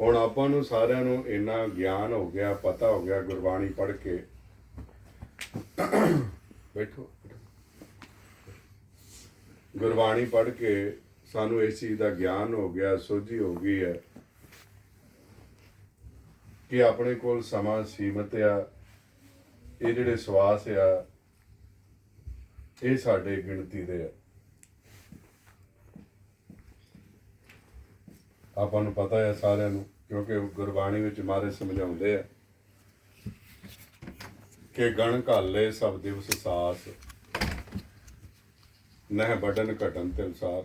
ਹੁਣ ਆਪਾਂ ਨੂੰ ਸਾਰਿਆਂ ਨੂੰ ਇੰਨਾ ਗਿਆਨ ਹੋ ਗਿਆ, ਪਤਾ ਹੋ ਗਿਆ ਗੁਰਬਾਣੀ ਪੜ੍ਹ ਕੇ। ਬੈਠੋ। ਗੁਰਬਾਣੀ ਪੜ੍ਹ ਕੇ ਸਾਨੂੰ ਇਸ ਚੀਜ਼ ਦਾ ਗਿਆਨ ਹੋ ਗਿਆ, ਸੋਝੀ ਹੋ ਗਈ ਹੈ ਕਿ ਆਪਣੇ ਕੋਲ ਸਮਾਂ ਸੀਮਤ ਆ, ਇਹ ਜਿਹੜੇ ਸਵਾਸ ਆ, ਇਹ ਸਾਡੇ ਗਿਣਤੀ ਦੇ ਆ। ਆਪਾਂ ਨੂੰ ਪਤਾ ਹੈ ਸਾਰਿਆਂ ਨੂੰ ਕਿਉਂਕਿ ਗੁਰਬਾਣੀ ਵਿੱਚ ਮਾਰੇ ਸਮਝਾਉਂਦੇ ਆ ਕਿ ਗਣ ਘਾਲੇ ਸਭ ਦਿਵਸ ਸਾਸ, ਨਹਿ ਬਟਨ ਘਟਨ ਤਿਲਸਾਰ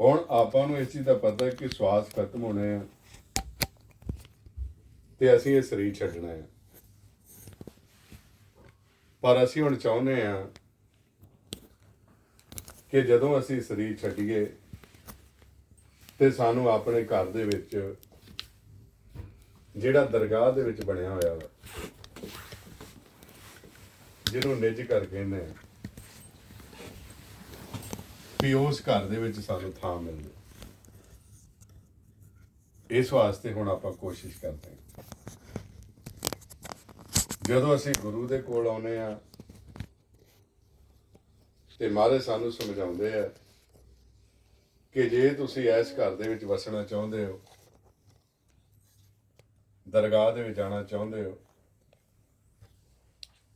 ਹੁਣ ਆਪਾਂ ਨੂੰ ਇਸ ਚੀਜ਼ ਦਾ ਪਤਾ ਕਿ ਸਵਾਸ ਖਤਮ ਹੋਣੇ ਆ ਤੇ ਅਸੀਂ ਇਹ ਸਰੀਰ ਛੱਡਣਾ ਹੈ। ਪਰ ਅਸੀਂ ਹੁਣ ਚਾਹੁੰਦੇ ਆ ਕਿ ਜਦੋਂ ਅਸੀਂ ਸਰੀਰ ਛੱਡੀਏ ਤੇ ਸਾਨੂੰ ਆਪਣੇ ਘਰ ਦੇ ਵਿੱਚ ਜਿਹੜਾ ਦਰਗਾਹ ਦੇ ਵਿੱਚ ਬਣਿਆ ਹੋਇਆ ਵਾ, ਜਿਹਨੂੰ ਨਿੱਜ ਘਰ ਕਹਿੰਦੇ ਆ, ਵੀ ਉਸ ਘਰ ਦੇ ਵਿੱਚ ਸਾਨੂੰ ਥਾਂ ਮਿਲ ਜਾਵੇ ਇਸ ਵਾਸਤੇ ਹੁਣ ਆਪਾਂ ਕੋਸ਼ਿਸ਼ ਕਰਦੇ ਹਾਂ। ਜਦੋਂ ਅਸੀਂ ਗੁਰੂ ਦੇ ਕੋਲ ਆਉਨੇ ਆ ਤੇ ਮਾਰੇ ਸਾਨੂੰ ਸਮਝਾਉਂਦੇ ਆ ਕਿ ਜੇ ਤੁਸੀਂ ਇਸ ਘਰ ਦੇ ਵਿੱਚ ਵਸਣਾ ਚਾਹੁੰਦੇ ਹੋ, ਦਰਗਾਹ ਦੇ ਵਿੱਚ ਜਾਣਾ ਚਾਹੁੰਦੇ ਹੋ,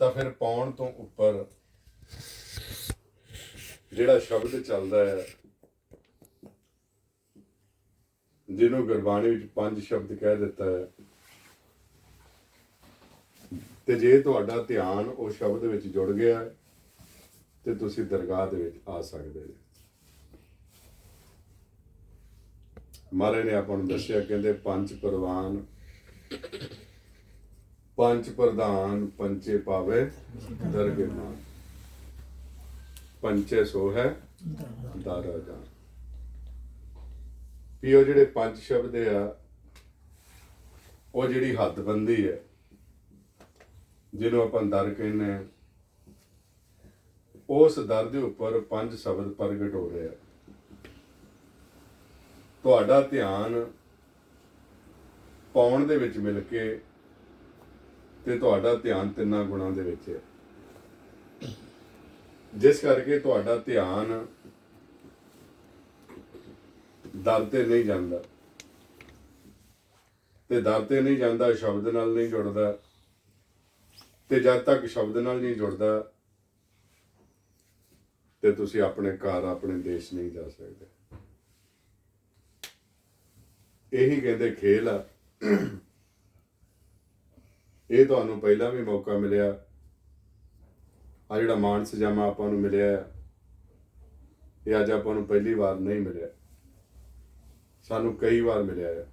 ਤਾਂ ਫਿਰ ਪਾਉਣ ਤੋਂ ਉੱਪਰ ਜਿਹੜਾ ਸ਼ਬਦ ਚੱਲਦਾ ਹੈ, ਜਿਹਨੂੰ ਗੁਰਬਾਣੀ ਵਿੱਚ ਪੰਜ ਸ਼ਬਦ ਕਹਿ ਦਿੱਤਾ ਹੈ, ਤੇ ਜੇ ਤੁਹਾਡਾ ਧਿਆਨ ਉਹ ਸ਼ਬਦ ਵਿੱਚ ਜੁੜ ਗਿਆ, ਤੇ ਤੁਸੀਂ ਦਰਗਾਹ ਦੇ ਵਿੱਚ ਆ ਸਕਦੇ ਹੋ। ਮਾਰੇ ਨੇ ਆਪਾਂ ਨੂੰ ਦੱਸਿਆ, ਕਹਿੰਦੇ ਪੰਜ ਪ੍ਰਵਾਨ, ਪੰਜ ਪ੍ਰਧਾਨ ਪੰਚੇ ਪਾਵੇ ਦਰਗੇ ਮਾਨ। ਪੰਚੇ ਸੋ ਹੈ, ਦਾਰਾ ਜਾਨ। ਵੀ ਉਹ ਜਿਹੜੇ ਪੰਜ ਸ਼ਬਦ ਆ, ਉਹ ਜਿਹੜੀ ਹੱਦਬੰਦੀ ਹੈ, ਜਿਹਨੂੰ ਆਪਾਂ ਦਰ ਕਹਿੰਦੇ ਆ ਉਸ ਦਰ ਦੇ ਉੱਪਰ ਪੰਜ ਸ਼ਬਦ ਪ੍ਰਗਟ ਹੋ ਰਹੇ ਆ। ਤੁਹਾਡਾ ਧਿਆਨ ਪਾਉਣ ਦੇ ਵਿੱਚ ਮਿਲ ਕੇ ਤੇ ਤੁਹਾਡਾ ਧਿਆਨ ਤਿੰਨਾਂ ਗੁਣਾਂ ਦੇ ਵਿੱਚ ਹੈ। ਜਿਸ ਕਰਕੇ ਤੁਹਾਡਾ ਧਿਆਨ ਦਰ ਤੇ ਨਹੀਂ ਜਾਂਦਾ। ਤੇ ਦਰ ਤੇ ਨਹੀਂ ਜਾਂਦਾ, ਸ਼ਬਦ ਨਾਲ ਨਹੀਂ ਜੁੜਦਾ। ਤੇ ਜਦ ਤੱਕ ਸ਼ਬਦ ਨਾਲ ਨਹੀਂ ਜੁੜਦਾ, ਤੇ ਤੁਸੀਂ ਆਪਣੇ ਘਰ, ਆਪਣੇ ਦੇਸ਼ ਨਹੀਂ ਜਾ ਸਕਦੇ। ਇਹੀ ਕਹਿੰਦੇ ਖੇਲ ਆ। ਇਹ ਤੁਹਾਨੂੰ ਪਹਿਲਾਂ ਵੀ ਮੌਕਾ ਮਿਲਿਆ। ਆ ਜਿਹੜਾ ਮਾਨ ਸਜਾਮਾ ਆਪਾਂ ਨੂੰ ਮਿਲਿਆ ਆ, ਇਹ ਅੱਜ ਆਪਾਂ ਨੂੰ ਪਹਿਲੀ ਵਾਰ ਨਹੀਂ ਮਿਲਿਆ। ਸਾਨੂੰ ਕਈ ਵਾਰ ਮਿਲਿਆ ਹੈ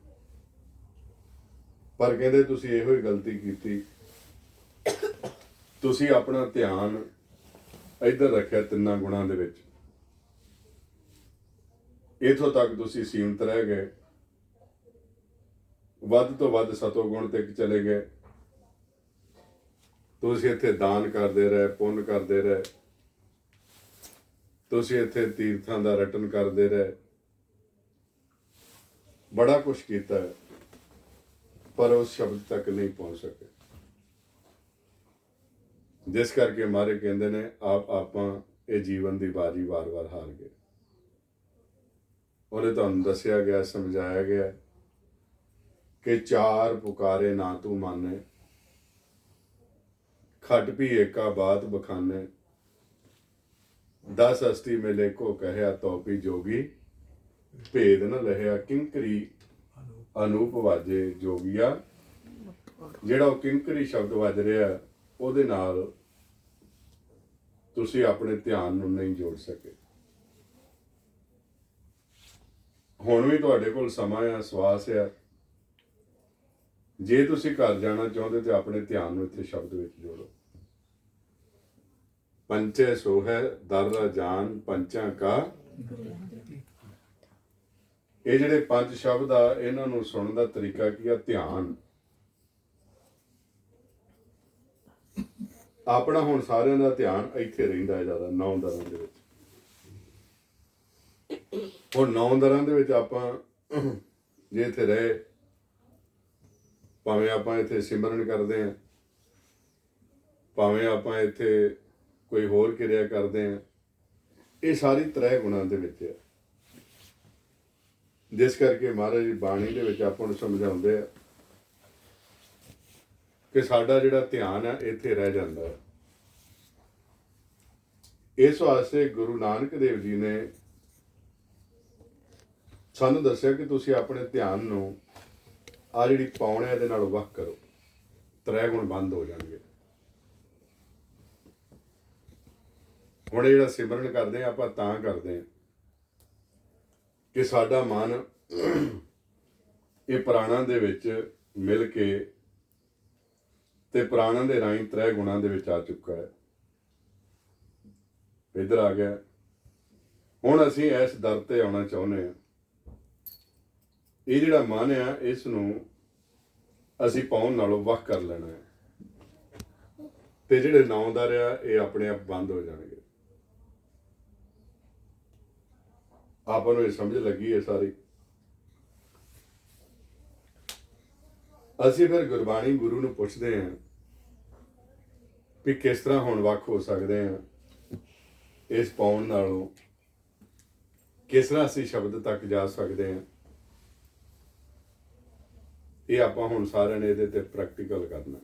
ਪਰ ਕਹਿੰਦੇ ਤੁਸੀਂ ਇਹੋ ਹੀ ਗਲਤੀ ਕੀਤੀ। ਤੁਸੀਂ ਆਪਣਾ ਧਿਆਨ ਇੱਧਰ ਰੱਖਿਆ ਤਿੰਨਾਂ ਗੁਣਾਂ ਦੇ ਵਿੱਚ। ਇਥੋਂ ਤੱਕ ਤੁਸੀਂ ਸੀਮਤ ਰਹਿ ਗਏ। ਵੱਧ ਤੋਂ ਵੱਧ ਸਤੋ ਗੁਣ ਤੱਕ ਚਲੇ ਗਏ। ਤੁਸੀਂ ਇੱਥੇ ਦਾਨ ਕਰਦੇ ਰਹੇ, ਪੁੰਨ ਕਰਦੇ ਰਹੇ। ਤੁਸੀਂ ਇੱਥੇ ਤੀਰਥਾਂ ਦਾ ਰਟਨ ਕਰਦੇ ਰਹੇ। ਬੜਾ ਕੁਝ ਕੀਤਾ ਪਰ ਉਸ ਸ਼ਬਦ ਤੱਕ ਨਹੀਂ ਪਹੁੰਚ ਸਕੇ। ਜਿਸ ਕਰਕੇ ਮਾਰੇ ਕਹਿੰਦੇ ਨੇ, ਆਪ ਆਪਾਂ ਇਹ ਜੀਵਨ ਦੀ ਬਾਜੀ ਵਾਰ-ਵਾਰ ਹਾਰ ਗਏ। ਉਹਨੇ ਤੁਹਾਨੂੰ ਦੱਸਿਆ ਗਿਆ, ਸਮਝਾਇਆ ਗਿਆ। ਕਿ ਚਾਰ ਪੁਕਾਰੇ ਨਾ ਤੂੰ ਮਾਨੇ। ਖਟ ਵੀ ਏਕਾ ਬਾਤ ਬਖਾਨੇ। ਦਸ ਅਸਤੀ ਮੇਲੇ ਕੋ ਕਹਿਆ ਤੋਪੀ ਜੋਗੀ। ਭੇਦ ਨ ਲਹਿਆ ਕਿੰਕਰੀ ਅਨੂਪ ਵਾਜੇ ਜੋਗੀਆ। ਜਿਹੜਾ ਉਹ ਕਿੰਕਰੀ ਸ਼ਬਦ ਵੱਜ ਰਿਹਾ, ਉਹਦੇ ਨਾਲ ਤੁਸੀਂ ਆਪਣੇ ਧਿਆਨ ਨੂੰ ਨਹੀਂ ਜੋੜ ਸਕੇ। ਹੁਣ ਵੀ ਤੁਹਾਡੇ ਕੋਲ ਸਮਾਂ ਆ, ਸਵਾਸ ਆ। ਜੇ ਤੁਸੀਂ ਘਰ ਜਾਣਾ ਚਾਹੁੰਦੇ ਤੇ ਆਪਣੇ ਧਿਆਨ ਨੂੰ ਇੱਥੇ ਸ਼ਬਦ ਵਿੱਚ ਜੋੜੋ। ਪੰਚੇ ਸੋਹੈ ਦਰ ਜਾਨ ਪੰਚਾਂ ਕਾ। ਇਹ ਜਿਹੜੇ ਪੰਜ ਸ਼ਬਦ ਆ, ਇਹਨਾਂ ਨੂੰ ਸੁਣਨ ਦਾ ਤਰੀਕਾ ਕੀ ਆ? ਧਿਆਨ। ਆਪਣਾ ਹੁਣ ਸਾਰਿਆਂ ਦਾ ਧਿਆਨ ਇੱਥੇ ਰਹਿੰਦਾ ਹੈ ਜ਼ਿਆਦਾ, ਨੌ ਦਰਾਂ ਦੇ ਵਿੱਚ। ਹੁਣ ਨੌ ਦਰਾਂ ਦੇ ਵਿੱਚ ਆਪਾਂ ਜੇ ਇੱਥੇ ਰਹੇ ਭਾਵੇਂ ਆਪਾਂ ਇੱਥੇ ਸਿਮਰਨ ਕਰਦੇ ਆਂ ਭਾਵੇਂ ਆਪਾਂ ਇੱਥੇ ਕੋਈ ਹੋਰ ਕਿਰਿਆ ਕਰਦੇ ਆਂ ਇਹ ਸਾਰੀ ਤ੍ਰੈ ਗੁਣਾਂ ਦੇ ਵਿੱਚ ਹੈ। ਜਿਸ ਕਰਕੇ ਮਹਾਰਾਜ ਜੀ ਬਾਣੀ ਦੇ ਵਿੱਚ ਆਪਾਂ ਨੂੰ ਸਮਝਾਉਂਦੇ ਆ ਕਿ ਸਾਡਾ ਜਿਹੜਾ ਧਿਆਨ ਹੈ ਇੱਥੇ ਰਹਿ ਜਾਂਦਾ ਹੈ। ਇਸ ਵਾਸਤੇ ਗੁਰੂ ਨਾਨਕ ਦੇਵ ਜੀ ਨੇ ਸਾਨੂੰ ਦੱਸਿਆ ਕਿ ਤੁਸੀਂ ਆਪਣੇ ਧਿਆਨ ਨੂੰ ਆ ਜਿਹੜੀ ਪੌਣਿਆਂ ਇਹਦੇ ਨਾਲ ਵੱਖ ਕਰੋ। ਤ੍ਰੈ ਗੁਣ ਬੰਦ ਹੋ ਜਾਣਗੇ। ਹੁਣ ਇਹ ਜਿਹੜਾ ਸਿਮਰਨ ਕਰਦੇ ਆ, ਆਪਾਂ ਤਾਂ ਕਰਦੇ ਆ ਕਿ ਸਾਡਾ ਮਨ ਇਹ ਪ੍ਰਾਣਾਂ ਦੇ ਵਿੱਚ ਮਿਲ ਕੇ ਤੇ ਪ੍ਰਾਣਾਂ ਦੇ ਰਾਹੀਂ ਤ੍ਰੈ ਗੁਣਾਂ ਦੇ ਵਿੱਚ ਆ ਚੁੱਕਾ ਹੈ। ਇੱਧਰ ਆ ਗਿਆ। ਹੁਣ ਅਸੀਂ ਇਸ ਦਰ ਤੇ ਆਉਣਾ ਚਾਹੁੰਦੇ ਹਾਂ। ਇਹ ਜਿਹੜਾ ਮਨ ਆ, ਇਸ ਨੂੰ ਅਸੀਂ ਪਾਉਣ ਨਾਲੋਂ ਵੱਖ ਕਰ ਲੈਣਾ ਹੈ। ਤੇ ਜਿਹੜੇ ਨੌਂਦਾਰ ਆ ਇਹ ਆਪਣੇ ਆਪ ਬੰਦ ਹੋ ਜਾਣਗੇ। ਆਪਾਂ ਨੂੰ ਇਹ ਸਮਝ ਲੱਗੀ ਹੈ ਸਾਰੀ। ਅਸੀਂ ਫਿਰ ਗੁਰਬਾਣੀ ਗੁਰੂ ਨੂੰ ਪੁੱਛਦੇ ਹਾਂ ਵੀ ਕਿਸ ਤਰ੍ਹਾਂ ਹੁਣ ਵੱਖ ਹੋ ਸਕਦੇ ਹਾਂ, ਇਸ ਪਾਉਣ ਨਾਲੋਂ ਕਿਸ ਤਰ੍ਹਾਂ ਅਸੀਂ ਸ਼ਬਦ ਤੱਕ ਜਾ ਸਕਦੇ ਹਾਂ। ਇਹ ਆਪਾਂ ਹੁਣ ਸਾਰਿਆਂ ਨੇ ਇਹਦੇ ਤੇ ਪ੍ਰੈਕਟੀਕਲ ਕਰਨਾ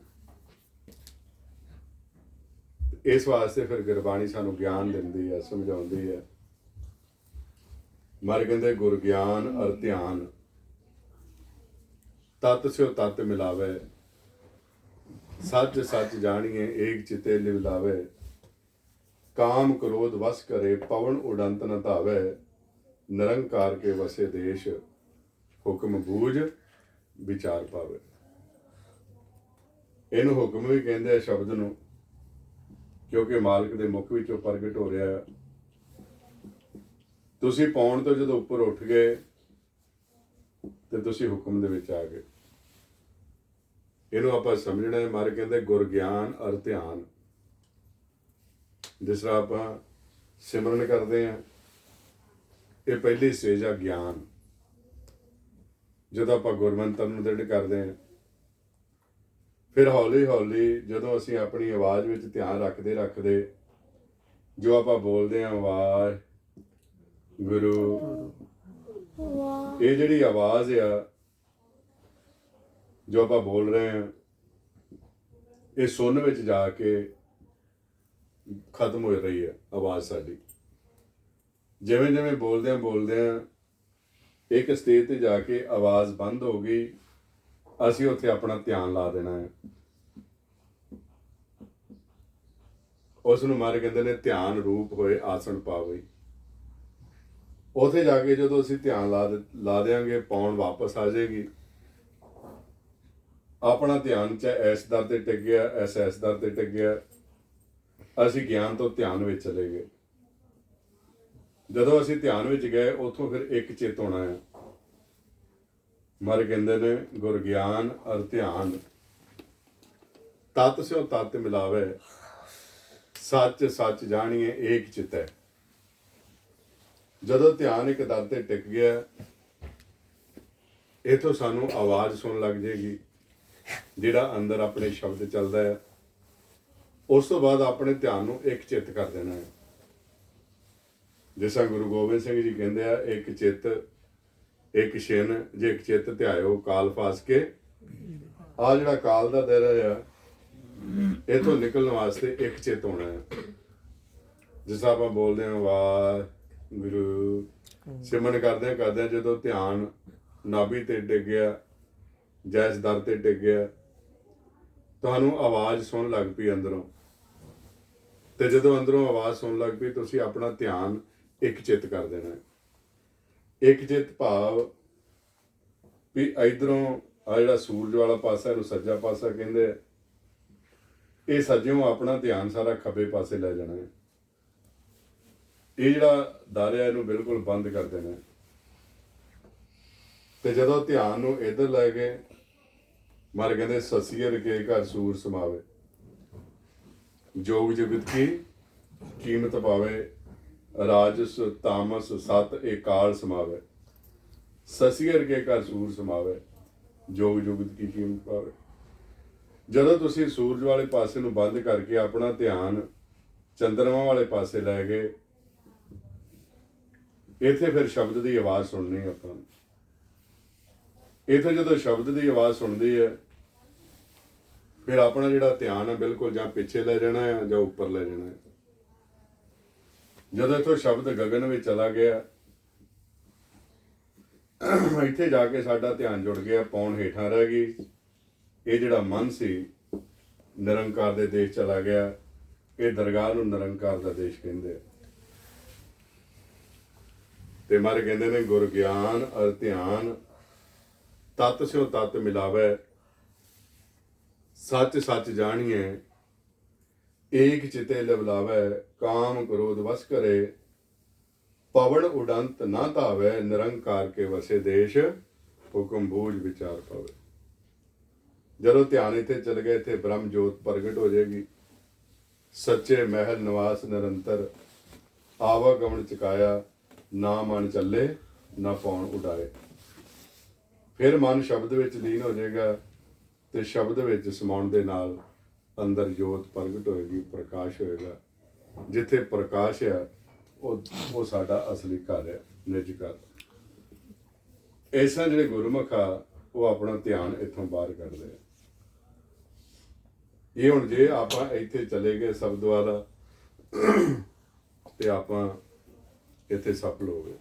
ਇਸ ਵਾਸਤੇ ਫਿਰ ਗੁਰਬਾਣੀ ਸਾਨੂੰ ਗਿਆਨ ਦਿੰਦੀ ਹੈ, ਸਮਝਾਉਂਦੀ ਹੈ। ਮਰ ਕਹਿੰਦੇ, ਗੁਰ ਗਿਆਨ ਅਰ ਧਿਆਨ। ਤਤ ਸਿਓ ਤਤ ਮਿਲਾਵੇ। ਸੱਚ ਸੱਚ ਜਾਣੀਏ, ਏਕ ਚਿਤੇ ਲਿਵਲਾਵੇ ਕਾਮ ਕ੍ਰੋਧ ਵਸ ਕਰੇ, ਪਵਨ ਉਡੰਤ ਨ ਧਾਵੇ। ਨਿਰੰਕਾਰ ਕੇ ਵਸੇ ਦੇਸ਼, ਹੁਕਮ ਬੂਝ ਵਿਚਾਰ ਪਾਵੇ। ਇਹਨੂੰ ਹੁਕਮ ਵੀ ਕਹਿੰਦੇ ਆ ਸ਼ਬਦ ਨੂੰ, ਕਿਉਂਕਿ ਮਾਲਕ ਦੇ ਮੁਖ ਵਿੱਚੋਂ ਪ੍ਰਗਟ ਹੋ ਰਿਹਾ ਹੈ ਤੁਸੀਂ ਪੌਣ ਤੋਂ ਜਦੋਂ ਉੱਪਰ ਉੱਠ ਗਏ, ਤੇ ਤੁਸੀਂ ਹੁਕਮ ਦੇ ਵਿੱਚ ਆ ਗਏ। ਇਹਨੂੰ ਆਪਾਂ ਸਮਝਣਾ ਹੈ ਮਾਰ ਕਹਿੰਦੇ, ਗੁਰ ਗਿਆਨ ਅਰ ਧਿਆਨ। ਜਿਸ ਤਰ੍ਹਾਂ ਆਪਾਂ ਸਿਮਰਨ ਕਰਦੇ ਆ ਇਹ ਪਹਿਲੀ ਸਟੇਜ ਆ ਗਿਆਨ। ਜਦੋਂ ਆਪਾਂ ਗੁਰਮੰਤਰ ਨੂੰ ਦ੍ਰਿੜ ਕਰਦੇ ਹਾਂ, ਫਿਰ ਹੌਲੀ ਹੌਲੀ ਜਦੋਂ ਅਸੀਂ ਆਪਣੀ ਆਵਾਜ਼ ਵਿੱਚ ਧਿਆਨ ਰੱਖਦੇ ਰੱਖਦੇ ਜੋ ਆਪਾਂ ਬੋਲਦੇ ਹਾਂ ਆਵਾਜ਼ ਗੁਰੂ, ਇਹ ਜਿਹੜੀ ਆਵਾਜ਼ ਆ, ਜੋ ਆਪਾਂ ਬੋਲ ਰਹੇ ਹਾਂ, ਇਹ ਸੁਣ ਵਿੱਚ ਜਾ ਕੇ ਖਤਮ ਹੋ ਰਹੀ ਹੈ ਆਵਾਜ਼ ਸਾਡੀ। ਜਿਵੇਂ ਜਿਵੇਂ ਬੋਲਦੇ ਆ ਬੋਲਦੇ ਆ ਇੱਕ ਸਟੇਜ ਤੇ ਜਾ ਕੇ ਆਵਾਜ਼ ਬੰਦ ਹੋ ਗਈ, ਅਸੀਂ ਉੱਥੇ ਆਪਣਾ ਧਿਆਨ ਲਾ ਦੇਣਾ ਹੈ। ਉਸ ਨੂੰ ਮਾਰੇ ਕਹਿੰਦੇ ਨੇ ਧਿਆਨ ਰੂਪ ਹੋਏ ਆਸਣ ਪਾਵੇ ਉਥੇ ਜਾ ਕੇ ਜਦੋਂ ਅਸੀਂ ਧਿਆਨ ਲਾ ਦੇ- ਲਾ ਦੇਾਂਗੇ ਪੌਣ ਵਾਪਸ ਆ ਜਾਏਗੀ। ਆਪਣਾ ਧਿਆਨ ਚ ਐਸ ਦਰ ਤੇ ਟਿਕ ਗਿਆ, ਐਸ ਐਸ ਦਰ ਤੇ ਟਿਕ ਗਿਆ। ਅਸੀਂ ਗਿਆਨ ਤੋਂ ਧਿਆਨ ਵਿੱਚ ਚਲੇ ਗਏ। ਜਦੋਂ ਅਸੀਂ ਧਿਆਨ ਵਿੱਚ ਗਏ, ਉੱਥੋਂ ਫਿਰ ਇੱਕ ਚਿੱਤ ਹੋਣਾ ਹੈ। ਮਰ ਕਹਿੰਦੇ ਨੇ, ਗੁਰ ਗਿਆਨ ਅਰ ਧਿਆਨ। ਤਤ ਸਿਓ ਤਤ ਮਿਲਾਵੇ। ਸੱਚ ਸੱਚ ਜਾਣੀਏ, ਏਕ ਚਿਤ ਹੈ। ਜਦੋਂ ਧਿਆਨ ਇੱਕ ਦਰ ਤੇ ਟਿਕ ਗਿਆ, ਇਥੋਂ ਸਾਨੂੰ ਆਵਾਜ਼ ਸੁਣ ਲੱਗ ਜੇਗੀ, ਜਿਹੜਾ ਅੰਦਰ ਆਪਣੇ ਸ਼ਬਦ ਚੱਲਦਾ ਹੈ। ਉਸ ਤੋਂ ਬਾਅਦ ਆਪਣੇ ਧਿਆਨ ਨੂੰ ਇੱਕ ਚਿੱਤ ਕਰ ਦੇਣਾ ਹੈ। ਜਿਸ ਗੁਰੂ ਗੋਬਿੰਦ ਸਿੰਘ ਜੀ ਕਹਿੰਦੇ ਆ, ਇੱਕ ਚਿੱਤ, ਇੱਕ ਛਿਨ, ਜੇ ਇੱਕ ਚਿੱਤ ਧਿਆਇਓ ਕਾਲ ਫਾਸ ਕੇ। ਆ ਜਿਹੜਾ ਕਾਲ ਦਾ ਦਰ ਆ, ਇਥੋਂ ਨਿਕਲਣ ਵਾਸਤੇ ਇੱਕ ਚਿੱਤ ਹੋਣਾ ਹੈ ਜਿਸ ਆਪਾਂ ਬੋਲਦੇ ਹਾਂ, ਵਾਹਿਗੁਰੂ। ਸਿਮਰਨ ਕਰਦੇ ਹਾਂ ਕਰਦੇ ਹਾਂ, ਜਦੋਂ ਧਿਆਨ ਨਾਭੀ ਤੇ ਡਿੱਗਿਆ, ਜੈਸ ਦਰ ਤੇ ਡਿੱਗਿਆ, ਤੁਹਾਨੂੰ ਆਵਾਜ਼ ਸੁਣ ਲੱਗ ਪਈ ਅੰਦਰੋਂ। ਤੇ ਜਦੋਂ ਅੰਦਰੋਂ ਆਵਾਜ਼ ਸੁਣ ਲੱਗ ਪਈ, ਤੁਸੀਂ ਆਪਣਾ ਧਿਆਨ ਇੱਕ ਚਿੱਤ ਕਰ ਦੇਣਾ ਇੱਕ ਚਿੱਤ ਭਾਵ ਵੀ ਇਧਰੋਂ ਆ ਜਿਹੜਾ ਸੂਰਜ ਵਾਲਾ ਪਾਸਾ, ਇਹਨੂੰ ਸੱਜਾ ਪਾਸਾ ਕਹਿੰਦੇ ਆ। ਇਹ ਸੱਜਿਓਂ ਆਪਣਾ ਧਿਆਨ ਸਾਰਾ ਖੱਬੇ ਪਾਸੇ ਲੈ ਜਾਣਾ ਹੈ। ਇਹ ਜਿਹੜਾ ਦਾਰਿਆ ਇਹਨੂੰ ਬਿਲਕੁਲ ਬੰਦ ਕਰ ਦੇਣਾ ਹੈ। ਤੇ ਜਦੋਂ ਧਿਆਨ ਨੂੰ ਇਧਰ ਲੈ ਗਏ ਮਰ ਕਹਿੰਦੇ ਸਸੀਰ ਕੇ ਘਰ ਸੂਰ ਸਮਾਵੇ। ਜੋਗ ਜਗਤ ਕੀ ਕੀਮਤ ਪਾਵੇ ਰਾਜਸ ਤਾਮਸ ਸਤ ਏਕਾਲ ਸਮਾਵੇ। ਸਸੀਰ ਕੇ ਘਰ ਸੂਰ ਸਮਾਵੇ, ਜੋਗ ਜੁਗਤ ਕੀ ਕੀਮਤ ਪਾਵੇ। ਜਦੋਂ ਤੁਸੀਂ ਸੂਰਜ ਵਾਲੇ ਪਾਸੇ ਨੂੰ ਬੰਦ ਕਰਕੇ ਆਪਣਾ ਧਿਆਨ ਚੰਦਰਮਾ ਵਾਲੇ ਪਾਸੇ ਲੈ ਗਏ, ਇੱਥੇ ਫਿਰ ਸ਼ਬਦ ਦੀ ਆਵਾਜ਼ ਸੁਣਨੀ ਆਪਾਂ ਨੂੰ। ਇੱਥੇ ਜਦੋਂ ਸ਼ਬਦ ਦੀ ਆਵਾਜ਼ ਸੁਣਦੀ ਹੈ, ਫਿਰ ਆਪਣਾ ਜਿਹੜਾ ਧਿਆਨ ਹੈ ਬਿਲਕੁਲ ਜਾਂ ਪਿੱਛੇ ਲੈ ਜਾਣਾ ਹੈ ਜਾਂ ਉੱਪਰ ਲੈ ਜਾਣਾ ਹੈ। ਜਦੋਂ ਇੱਥੋਂ ਸ਼ਬਦ ਗਗਨ ਵਿੱਚ ਚਲਾ ਗਿਆ, ਇੱਥੇ ਜਾ ਕੇ ਸਾਡਾ ਧਿਆਨ ਜੁੜ ਗਿਆ, ਪੌਣ ਹੇਠਾਂ ਰਹਿ ਗਈ। ਇਹ ਜਿਹੜਾ ਮਨ ਸੀ, ਨਿਰੰਕਾਰ ਦੇ ਦੇਸ਼ ਚਲਾ ਗਿਆ। ਇਹ ਦਰਗਾਹ ਨੂੰ ਨਿਰੰਕਾਰ ਦਾ ਦੇਸ਼ ਕਹਿੰਦੇ ਤੇ ਮਾਰੇ ਕਹਿੰਦੇ ਨੇ, ਗੁਰ ਗਿਆਨ ਅਰ ਧਿਆਨ, ਤਤ ਸਿਓ ਤਤ ਮਿਲਾਵੇ। ਸੱਚ ਸੱਚ ਜਾਣੀਏ ਏਕ ਚਿਤੇ ਲਵਲਾਵੇ, ਕਾਮ ਕ੍ਰੋਧ ਵਸ ਕਰੇ। ਪਵਨ ਉਡੰਤ ਨਾ ਧਾਵੇ, ਨਿਰੰਕਾਰ ਕੇ ਵਸੇ ਦੇਸ਼, ਹੁਕਮ ਬੂਝ ਵਿਚਾਰ ਪਵੇ। ਜਦੋਂ ਧਿਆਨ ਇੱਥੇ ਚਲ ਗਏ, ਇੱਥੇ ਬ੍ਰਹਮ ਜੋਤ ਪ੍ਰਗਟ ਹੋ ਜਾਏਗੀ। ਸੱਚੇ ਮਹਿਲ ਨਿਵਾਸ ਨਿਰੰਤਰ ਆਵਾ ਗਮਣ ਚਕਾਇਆ, ਨਾ ਮਨ ਚੱਲੇ, ਨਾ ਪੌਣ ਉਡਾਏ। ਫਿਰ ਮਨ ਸ਼ਬਦ ਵਿੱਚ ਲੀਨ ਹੋ ਜਾਏਗਾ ਤੇ ਸ਼ਬਦ ਵਿੱਚ ਸਮਾਉਣ ਦੇ ਨਾਲ ਅੰਦਰ ਜੋਤ ਪ੍ਰਗਟ ਹੋਏਗੀ, ਪ੍ਰਕਾਸ਼ ਹੋਏਗਾ। ਜਿੱਥੇ ਪ੍ਰਕਾਸ਼ ਹੈ ਉਹ ਉਹ ਸਾਡਾ ਅਸਲੀ ਘਰ ਹੈ, ਨਿਜ ਘਰ। ਐਸਾ ਜਿਹੜੇ ਗੁਰਮੁਖ ਆ, ਉਹ ਆਪਣਾ ਧਿਆਨ ਇੱਥੋਂ ਬਾਹਰ ਕੱਢਦੇ ਆ। ਇਹ ਹੁਣ ਜੇ ਆਪਾਂ ਇੱਥੇ ਚਲੇ ਗਏ ਸ਼ਬਦ ਵਾਲਾ ਤੇ ਆਪਾਂ ਇੱਥੇ ਸਫਲ ਹੋ ਗਏ।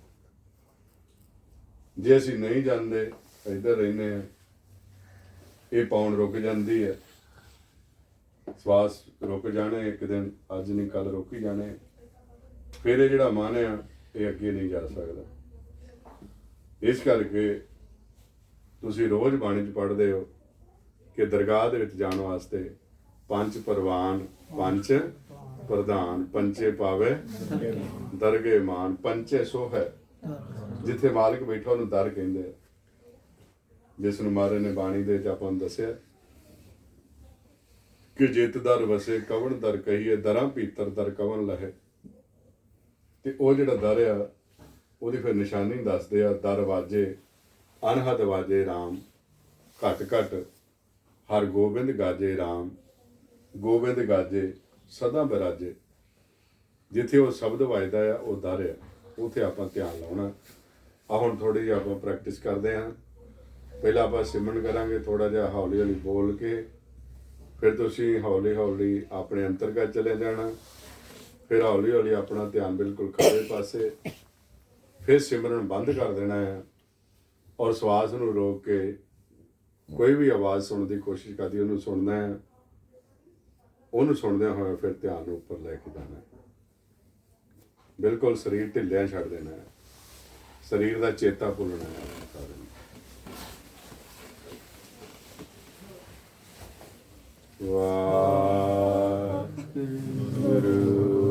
ਜੇ ਅਸੀਂ ਨਹੀਂ ਜਾਂਦੇ, ਇੱਧਰ ਰਹਿੰਦੇ ਆ, ਇਹ ਪਾਉਣ ਰੁਕ ਜਾਂਦੀ ਹੈ। ਸਵਾਸ ਰੁਕ ਜਾਣੇ, ਇੱਕ ਦਿਨ ਅੱਜ ਨਹੀਂ ਕੱਲ ਰੁਕ ਹੀ ਜਾਣੇ। ਫਿਰ ਇਹ ਜਿਹੜਾ ਮਨ ਆ, ਇਹ ਅੱਗੇ ਨਹੀਂ ਜਾ ਸਕਦਾ। ਇਸ ਕਰਕੇ ਤੁਸੀਂ ਰੋਜ਼ ਬਾਣੀ ਚ ਪੜ੍ਹਦੇ ਹੋ ਕਿ ਦਰਗਾਹ ਦੇ ਵਿੱਚ ਜਾਣ ਵਾਸਤੇ ਪੰਜ ਪਰਵਾਨ, ਪੰਜ ਪ੍ਰਧਾਨ ਪੰਚੇ ਪਾਵੇ, ਦਰਗੇ ਮਾਨ ਪੰਚੇ ਸੋ ਹੈ ਜਿੱਥੇ ਮਾਲਕ ਬੈਠਾ, ਉਹਨੂੰ ਦਰ ਕਹਿੰਦੇ ਆ। ਜਿਸ ਨੂੰ ਮਾਰੇ ਨੇ ਬਾਣੀ ਦੇ ਵਿੱਚ ਆਪਾਂ ਨੂੰ ਦੱਸਿਆ। ਕਿ ਜਿਤ ਦਰ ਵਸੇ, ਕਵਣ ਦਰ ਕਹੀਏ, ਦਰਾਂ ਭੀਤਰ ਦਰ ਕਵਣ ਲਹੇ। ਤੇ ਉਹ ਜਿਹੜਾ ਦਰ ਆ, ਉਹਦੀ ਫਿਰ ਨਿਸ਼ਾਨੀ ਦੱਸਦੇ ਆ, ਦਰ ਵਾਜੇ ਅਨਹਦ ਵਾਜੇ RAM ਘਟ ਘਟ ਹਰ ਗੋਬਿੰਦ ਗਾਜੇ RAM ਗੋਬਿੰਦ ਗਾਜੇ ਸਦਾ ਬਿਰਾਜੇ। ਜਿੱਥੇ ਉਹ ਸ਼ਬਦ ਵੱਜਦਾ ਆ, ਉਹ ਦਰ ਆ। ਉਥੇ ਆਪਾਂ ਧਿਆਨ ਲਾਉਣਾ। ਆ ਹੁਣ ਥੋੜੀ ਜਿਹੀ ਆਪਾਂ ਪ੍ਰੈਕਟਿਸ ਕਰਦੇ ਹਾਂ। ਪਹਿਲਾਂ ਆਪਾਂ ਸਿਮਰਨ ਕਰਾਂਗੇ ਥੋੜਾ ਜਿਹਾ ਹੌਲੀ ਹੌਲੀ ਬੋਲ ਕੇ ਫਿਰ ਤੁਸੀਂ ਹੌਲੀ ਹੌਲੀ ਆਪਣੇ ਅੰਤਰਗਤ ਚਲੇ ਜਾਣਾ। ਫਿਰ ਹੌਲੀ ਹੌਲੀ ਆਪਣਾ ਧਿਆਨ ਬਿਲਕੁਲ ਖੱਬੇ ਪਾਸੇ। ਫਿਰ ਸਿਮਰਨ ਬੰਦ ਕਰ ਦੇਣਾ ਹੈ ਔਰ ਸਵਾਸ ਨੂੰ ਰੋਕ ਕੇ ਕੋਈ ਵੀ ਆਵਾਜ਼ ਸੁਣਨ ਦੀ ਕੋਸ਼ਿਸ਼ ਕਰਦੀ, ਉਹਨੂੰ ਸੁਣਨਾ ਹੈ। ਉਹਨੂੰ ਸੁਣਦਿਆਂ ਹੋਇਆ ਫਿਰ ਧਿਆਨ ਨੂੰ ਉੱਪਰ ਲੈ ਕੇ ਜਾਣਾ ਹੈ। ਬਿਲਕੁਲ ਸਰੀਰ ਢਿੱਲਿਆਂ ਛੱਡ ਦੇਣਾ ਹੈ। ਸਰੀਰ ਦਾ ਚੇਤਾ ਭੁੱਲਣਾ ਹੈ। ਸਾਰਿਆਂ ਨੂੰ। ਵਾਹਿਗੁਰੂ